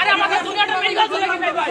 আরে আমাদের দুনিয়াটা মেডিকেল চলে গেছে ভাই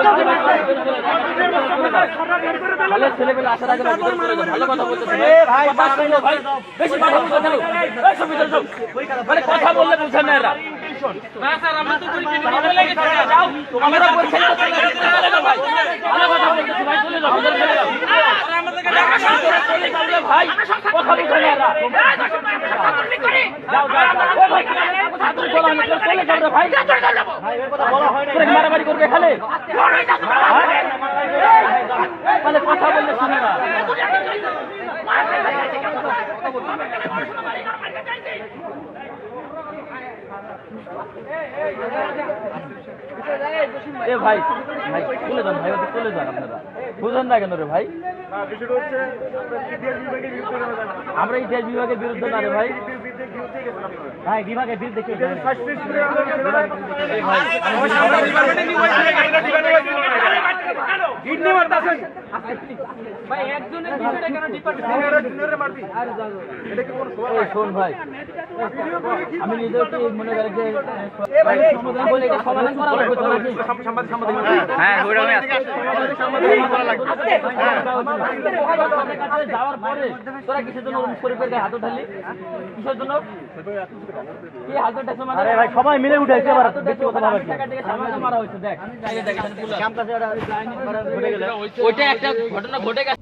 না। ভালো কথা বলতেছে। ভাই কথা বললে বলতে কেন এই মারামারি করবে এখানে হ্যাঁ? মানে কথা বললে শুনে না এ ভাই ভাই চলে যান ভাই চলে যান আপনারা বুঝেন না কেন রে ভাই আমরা ইতিহাস বিভাগের বিরুদ্ধে না রে ভাই ভাই বিভাগের বিরুদ্ধে কেউ যায় না। এই শোন ভাই। আমি নিজেও কি মনে করি যে ভাই, সমাধান বলে এটা সমাধান করা লাগবে? হ্যাঁ ওইটা আমি যাওয়ার পরে তোরা কিসের জন্য শরীফের গায়ে হাত উঠালি কিসের জন্য? কি হাত উঠাইছো মানে আরে ভাই সবাই মিলে উঠাইছে বেশি কথা ভাবে টাকা সামান্য মারা হয়েছে দেখ। ওইটা একটা ঘটনা ঘটে গেছে।